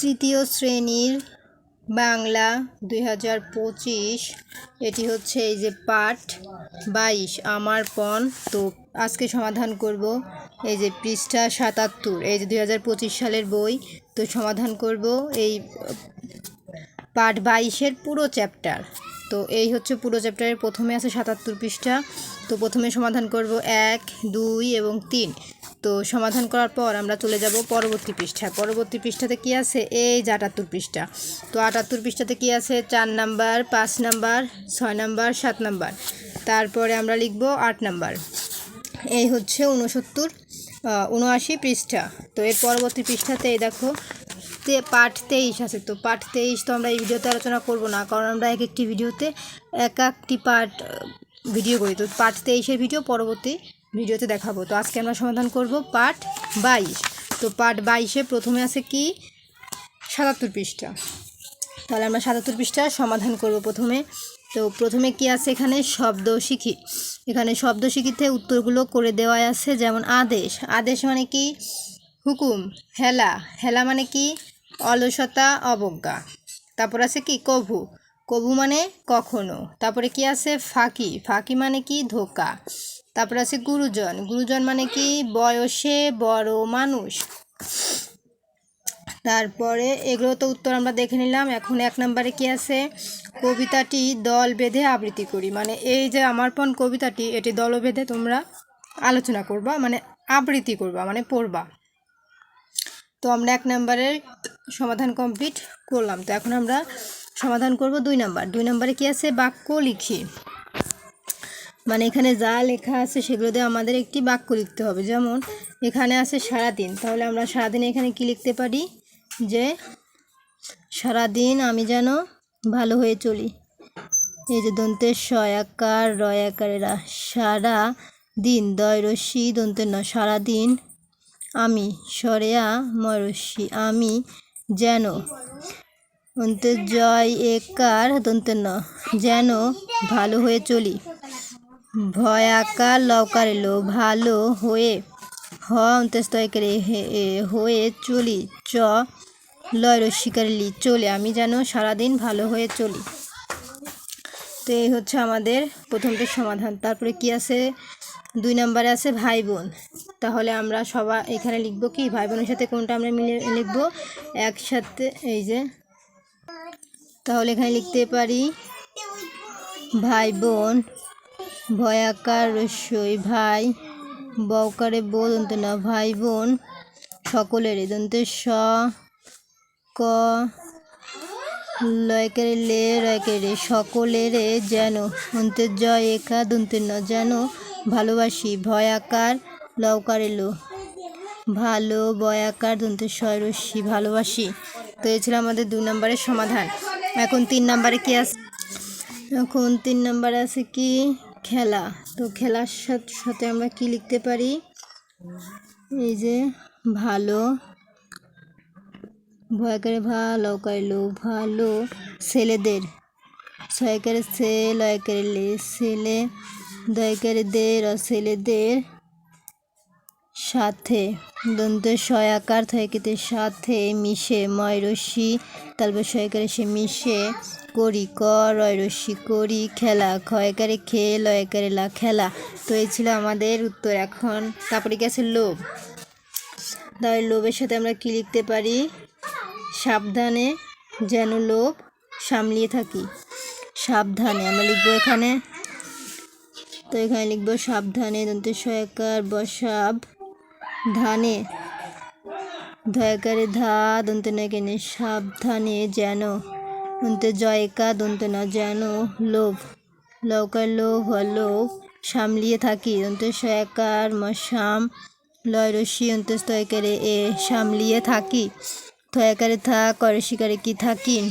তৃতীয় শ্রেণির বাংলা দুই হাজার পঁচিশ। এটি হচ্ছে এই যে পাঠ বাইশ, আমার পণ তো আজকে সমাধান করব। এই যে পৃষ্ঠা সাতাত্তর, এই যে দুই হাজার পঁচিশ সালের বই, তো সমাধান করব এই পাঠ বাইশের পুরো চ্যাপ্টার। তো এই হচ্ছে পুরো চ্যাপ্টারের প্রথমে আছে সাতাত্তর পৃষ্ঠা। তো প্রথমে সমাধান করব এক, দুই এবং তিন। তো সমাধান করার পর আমরা চলে যাব পরবর্তী পৃষ্ঠায়। পরবর্তী পৃষ্ঠাতে কি আছে? এই যে আটাত্তর পৃষ্ঠা। তো আটাত্তর পৃষ্ঠাতে কি আছে? চার নাম্বার, পাঁচ নাম্বার, ছয় নাম্বার, সাত নাম্বার। তারপরে আমরা লিখব আট নাম্বার। এই হচ্ছে উনসত্তর উনআশি পৃষ্ঠা। তো এর পরবর্তী পৃষ্ঠাতে দেখো পার্ট তেইশ আছে। তো পার্ট তেইশ তো আমরা এই ভিডিওতে আলোচনা করব না, কারণ আমরা এক একটি ভিডিওতে এক একটি পার্ট ভিডিও করি। তো পার্ট তেইশের ভিডিও পরবর্তী ভিডিওতে দেখাবো। তো আজকে আমরা সমাধান করব পার্ট বাইশ। তো পার্ট বাইশে প্রথমে আছে কি? সাতাত্তর পৃষ্ঠা। তাহলে আমরা সাতাত্তর পৃষ্ঠার সমাধান করব প্রথমে। তো প্রথমে কি আছে এখানে? শব্দ শিখি। এখানে শব্দ শিখিতে উত্তরগুলো করে দেওয়া আছে, যেমন আদেশ। আদেশ মানে কি? হুকুম, হেলা। হেলা মানে কি? অলসতা, অবজ্ঞা। তারপর আছে কি? কভু। কভু মানে কখনো। তারপরে কি আছে? ফাঁকি। ফাঁকি মানে কি? ধোকা। তারপর আছে গুরুজন। গুরুজন মানে কি? বয়সে বড় মানুষ। তারপরে এগুলো তো উত্তর আমরা দেখে নিলাম। এখন এক নম্বরে কি আছে? কবিতাটি দল বেঁধে আবৃত্তি করি। মানে এই যে আমার পণ কবিতাটি, এটি দল বেঁধে তোমরা আলোচনা করবা মানে আবৃত্তি করবা মানে পড়বা। তো আমরা এক নম্বরের সমাধান কমপ্লিট করলাম। তো এখন আমরা সমাধান করব দুই নাম্বার। দুই নম্বরে কি আছে? বাক্য লিখি। মানে এখানে যা লেখা আছে সেগুলো দিয়ে আমাদের একটি বাক্য লিখতে হবে। যেমন, এখানে আছে সারাদিন। তাহলে আমরা সারাদিন এখানে কি লিখতে পারি? যে, সারাদিন আমি যেন ভালো হয়ে চলি। এই যে দন্তের সয়াকার রয়াকারেরা সারা দিন দয় রশ্মি, দন্তের ন সারাদিন আমি, সরেয়া মরস্যি আমি যেন অন্তে জয়, একার দন্তের ন যেন ভালো হয়ে চলি। ভয়াকার লকার এলো ভালো হয়ে হ অন্তস্তয়কারে হয়ে চলি। চ লয় রস্বীকারলি চলে, আমি যেন সারাদিন ভালো হয়ে চলি। তো এই হচ্ছে আমাদের প্রথমটা সমাধান। তারপরে কি আছে? দুই নম্বরে আছে ভাই বোন তাহলে আমরা সবাই এখানে লিখব কি? ভাই বোনের সাথে কোনটা আমরা মিলে লিখব? একসাথে, এই যে। তাহলে এখানে লিখতে পারি ভাই বোন ভয়াকার রস্যই ভাই। বকারে বোধ না ভাই বোন সকলের দন্তে স ক। লয়কারে লে, রয়কারে সকলের যেন, অন্তে জয় একা দন্তে ন যেন ভালোবাসি ভয়াকার লওকার এলো ভালো, বয়াকার দন্তে স্বরস্বী ভালোবাসি। তো এ ছিল আমাদের দু নম্বরের সমাধান। এখন তিন নম্বরে কি আছে এখন তিন নম্বরে আছে কি? খেলা। তো খেলার সাথে সাথে আমরা কি লিখতে পারি? এই যে, ভালো ভয়কারে ভালো কাইলো ভালো, ছেলেদের। ছয়কারে ছেলে ছেলে দয়কারে দের ছেলেদের। সাথে দন্তের সয়াকার থয়কেতে সাথে মিশে ময়রসি তারপর সয়কারে সে মিশে করি, ক রয়রসি করি, খেলা ক্ষয়কারে খে লয়কারে লা, খেলা। তো এই ছিল আমাদের উত্তর এখন। তারপরে গেছে লোভ। তাহলে লোভের সাথে আমরা কি লিখতে পারি? সাবধানে যেন লোভ সামলিয়ে থাকি। সাবধানে, আমরা লিখব এখানে। তো এখানে লিখব সাবধানে দন্তের সয়াকার বসাব ধানে ধয়াকারে ধা দন্তে না কেনে সাবধানে যেন। দন্তে জয়কা, দন্তে না যেন লোভ। লৌকার লোভ লোভ সামলিয়ে থাকি। দন্তে সয়াকার মশাম, লয় রশি অন্তস্তয়কারে এ সামলিয়ে থাকি। থয়াকারে থা করে শিকারে কি থাকি?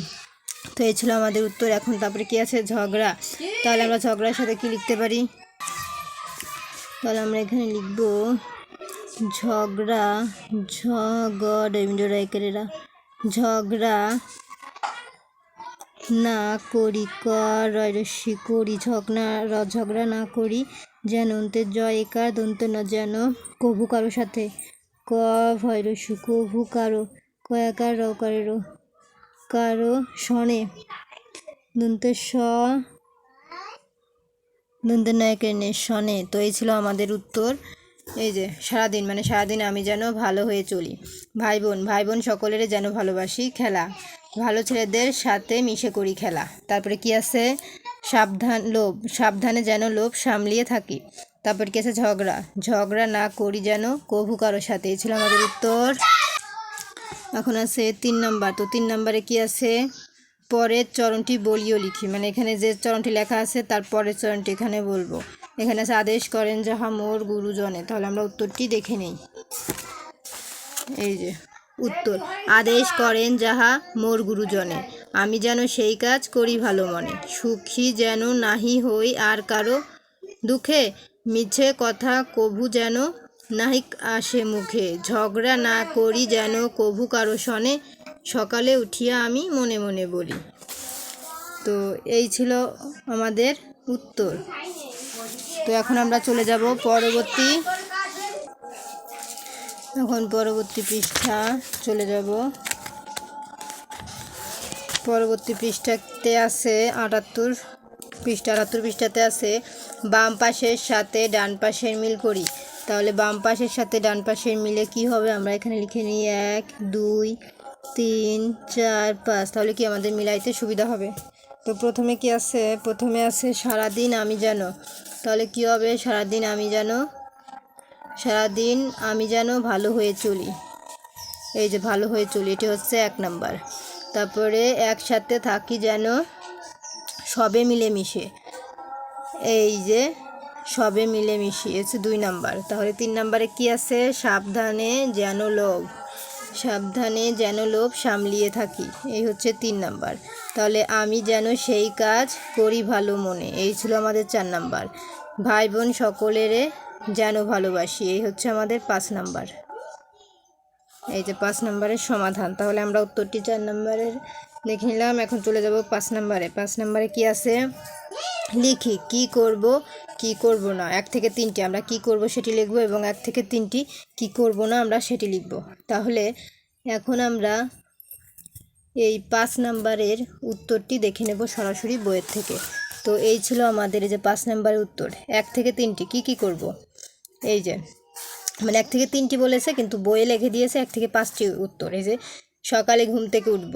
তো এই ছিল আমাদের উত্তর। এখন তারপরে কি আছে? ঝগড়া। তাহলে আমরা ঝগড়ার সাথে কি লিখতে পারি? তাহলে আমরা এখানে লিখব ঝগড়া, ঝগড় ঝগড়া না করি, কর রয়রস্যি করি ঝগড়া ঝগড়া না করি, যেন অন্তে জয় একার দন্ত না যেন কভু কারও সাথে। ক ভৈরস্যু কভু কারও কয়াকার রকারেরও কারও শনে দন্তে স, দন্তে নায়কের নে শনে তো এই ছিল আমাদের উত্তর। এই যে, সারাদিন মানে সারাদিন আমি যেন ভালো হয়ে চলি। ভাই বোন ভাই বোন সকলের যেন ভালোবাসি, খেলা। ভালো ছেলেদের সাথে মিশে করি খেলা। তারপরে কি আছে? সাবধান, লোভ। সাবধানে যেন লোভ সামলিয়ে থাকি। তারপর কি আছে? ঝগড়া। ঝগড়া না করি যেন কভু কারোর সাথে। এই ছিল আমাদের উত্তর। এখন আছে তিন নাম্বার। তো তিন নাম্বারে কি আছে? পরের চরণটি বলিও লিখি। মানে এখানে যে চরণটি লেখা আছে, তার পরের চরণটি এখানে বলব। এখানে আছে আদেশ করেন যাহা মোর গুরুজনে। তাহলে আমরা উত্তরটি দেখে নেই। এই যে, উত্তর। আদেশ করেন যাহা মোর গুরুজনে। আমি যেন সেই কাজ করি ভালো মনে। সুখী যেন নাহি হই আর কারও দুঃখে। মিছে কথা কভু যেন নাহি আসে মুখে। ঝগড়া না করি যেন কভু কারও শনে সকালে উঠিয়া আমি মনে মনে বলি। তো এই ছিল আমাদের উত্তর। তো এখন আমরা চলে যাব পরবর্তী। এখন পরবর্তী পৃষ্ঠা চলে যাব। পরবর্তী পৃষ্ঠাতে আছে আটাত্তর, পৃষ্ঠা আটাত্তর পৃষ্ঠাতে আছে, বাম পাশের সাথে ডান পাশের মিল করি। তাহলে বাম পাশের সাথে ডান পাশের মিলে কি হবে? আমরা এখানে লিখে নিই এক, দুই তিন, চার, পাঁচ, তাহলে কি আমাদের মিলাইতে সুবিধা হবে? তো প্রথমে কি আছে? প্রথমে আছে সারাদিন আমি যেন। তাহলে কি হবে? সারাদিন আমি যেন, সারাদিন আমি যেন ভালো হয়ে চলি। এই যে ভালো হয়ে চলি, এটি হচ্ছে এক নাম্বার। তারপরে একসাথে থাকি যেন সবে মিলেমিশে। এই যে সবে মিলেমিশে হচ্ছে দুই নাম্বার। তাহলে তিন নাম্বারে কি আছে? সাবধানে যেন লোভ সাবধানে যেন লোভ সামলিয়ে থাকি। এই হচ্ছে তিন নাম্বার। তাহলে আমি যেন সেই কাজ করি ভালো মনে। এই ছিল আমাদের চার নাম্বার। ভাই বোন সকলেরে যেন ভালোবাসি। এই হচ্ছে আমাদের পাঁচ নাম্বার। এই যে পাঁচ নম্বরের সমাধান। তাহলে আমরা উত্তরটি চার নম্বরের দেখে নিলাম। এখন চলে যাব পাঁচ নম্বরে। পাঁচ নম্বরে কি আছে? লিখি, কি করব কি করব না। এক থেকে তিনটি, আমরা কি করব সেটি লিখব এবং এক থেকে তিনটি কি করব না আমরা সেটি লিখব। তাহলে এখন আমরা এই পাঁচ নাম্বারের উত্তরটি দেখে নেব সরাসরি বইয়ের থেকে। তো এই ছিল আমাদের এই যে পাঁচ নাম্বারের উত্তর। এক থেকে তিনটি, কি কি করব? এই যে মানে এক থেকে তিনটি বলেছে, কিন্তু বইয়ে লিখে দিয়েছে এক থেকে পাঁচটি উত্তর। এই যে, সকালে ঘুম থেকে উঠব,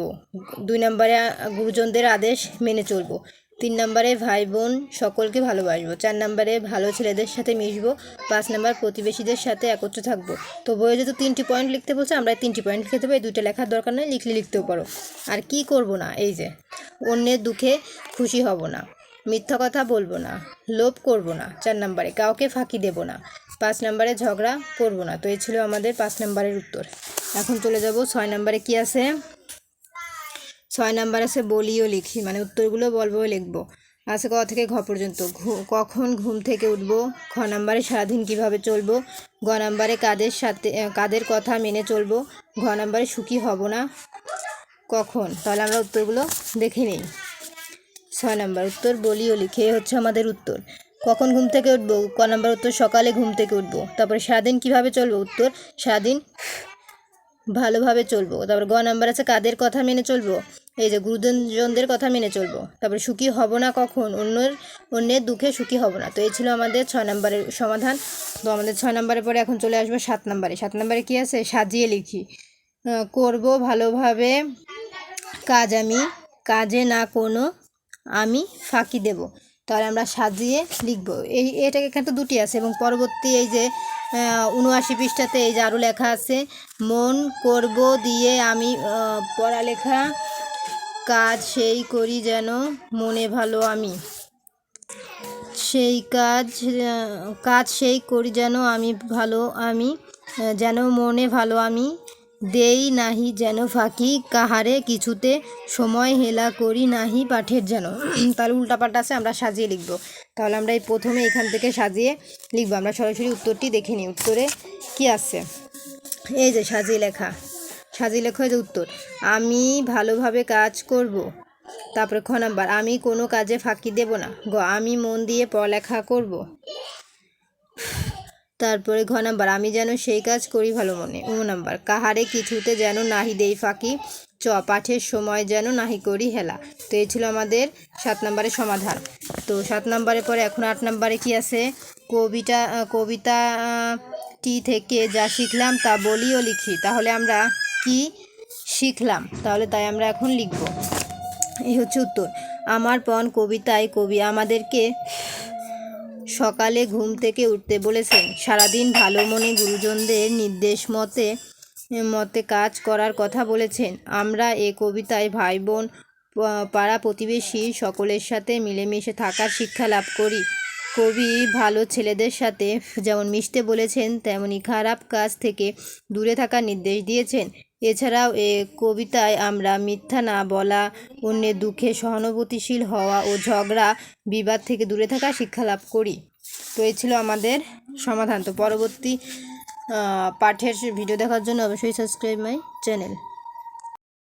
দুই নম্বরে গুরুজনদের আদেশ মেনে চলবো। তিন নম্বরে ভাই বোন সকলকে ভালোবাসবো। চার নম্বরে ভালো ছেলেদের সাথে মিশবো। পাঁচ নম্বর প্রতিবেশীদের সাথে একত্র থাকব। তো বইয়ে যেহেতু তিনটি পয়েন্ট লিখতে বলছে, আমরা তিনটি পয়েন্ট লিখে দেবো। এই দুইটা লেখার দরকার নেই, লিখলে লিখতেও পারো। আর কি করব না, এই যে, অন্যের দুঃখে খুশি হব না, মিথ্যা কথা বলব না, লোভ করব না, চার নম্বরে কাউকে ফাঁকি দেব না, পাঁচ নম্বরে ঝগড়া করব না। তো এই ছিল আমাদের পাঁচ নম্বরের উত্তর। এখন চলে যাব ছয় নম্বরে কি আছে? ছয় নাম্বার আছে বলিও লিখি মানে উত্তরগুলো বলব লিখব। আছে ক থেকে ঘ পর্যন্ত? কখন ঘুম থেকে উঠবো? খ নাম্বারে সারাদিন কীভাবে চলবো? গ নাম্বারে কাদের সাথে কাদের কথা মেনে চলবো? ঘ নাম্বারে সুখী হব না? কখন? তাহলে আমরা উত্তরগুলো দেখে নিই। ছয় নাম্বার, উত্তর বলিও লিখে এই হচ্ছে আমাদের উত্তর। কখন ঘুম থেকে উঠবো? ক নাম্বার উত্তর, সকালে ঘুম থেকে উঠবো। তারপরে সারাদিন কীভাবে চলবো? উত্তর, সারাদিন ভালোভাবে চলবো। তারপর গ নাম্বার আছে কাদের কথা মেনে চলবো? এই যে গুরুজনদের কথা মেনে চলবো। তারপরে সুখী হব না কখন? অন্যের অন্যের দুঃখে সুখী হব না। তো এই ছিল আমাদের ছয় নম্বরের সমাধান। তো আমাদের ছয় নম্বরের পরে এখন চলে আসব সাত নম্বরে। সাত নম্বরে কি আছে? সাজিয়ে লিখি। করব ভালোভাবে কাজ আমি, কাজে না কোনো আমি ফাঁকি দেব। তাহলে আমরা সাজিয়ে লিখব। এই এটা এখানে তো দুটি আছে এবং পরবর্তী এই যে উনআশি পৃষ্ঠাতে এই যে লেখা আছে, মন করব দিয়ে আমি পড়ালেখা কাজ সেই করি যেন মনে ভালো আমি। সেই কাজ কাজ সেই করি যেন আমি ভালো আমি যেন মনে ভালো আমি। দেই নাহি যেন ফাঁকি, কাহারে কিছুতে সময় হেলা করি নাহি পাঠের যেন। তাহলে উল্টাপাল্টা আছে, আমরা সাজিয়ে লিখব। তাহলে আমরা এই প্রথমে এখান থেকে সাজিয়ে লিখব। আমরা সরাসরি উত্তরটি দেখে নিই, উত্তরে কি আছে? এই যে সাজিয়ে লেখা। সাজিয়ে লেখা যে উত্তর। আমি ভালোভাবে কাজ করব। তারপরে খ নাম্বার। আমি কোনো কাজে ফাঁকি দেব না। গ, আমি মন দিয়ে পড়ালেখা করব। তারপরে ঘ নাম্বার, আমি যেন সেই কাজ করি ভালো মনে। ও নাম্বার, কাহারে কিছুতে যেন নাহি দেই ফাঁকি, চ, পাঠের সময় যেন নাহি করি হেলা। তো এই ছিল আমাদের সাত নম্বরের সমাধান। তো সাত নম্বরের পরে এখন আট নম্বরে কি আছে? কবিতা কবিতা টি থেকে যা শিখলাম তা বলি ও লিখি। তাহলে আমরা কি শিখলাম? তাহলে তাই আমরা এখন লিখব। এই হচ্ছে উত্তর। আমার পণ কবিতায় কবি আমাদেরকে সকালে ঘুম থেকে উঠতে বলেছেন, সারাদিন ভালো মনে গুরুজনদের নির্দেশ মতে মতে কাজ করার কথা বলেছেন। আমরা এ কবিতায় ভাই বোন পাড়া প্রতিবেশী সকলের সাথে মিলেমিশে থাকার শিক্ষা লাভ করি। কবি ভালো ছেলেদের সাথে যেমন মিশতে বলেছেন, তেমনি খারাপ কাজ থেকে দূরে থাকার নির্দেশ দিয়েছেন। এছাড়াও এ কবিতায় আমরা মিথ্যা না বলা, অন্যের দুঃখে সহানুভূতিশীল হওয়া ও ঝগড়া বিবাদ থেকে দূরে থাকা শিক্ষা লাভ করি। তো এই ছিল আমাদের সমাধান। তো পরবর্তী পাঠের ভিডিও দেখার জন্য অবশ্যই সাবস্ক্রাইব মাই চ্যানেল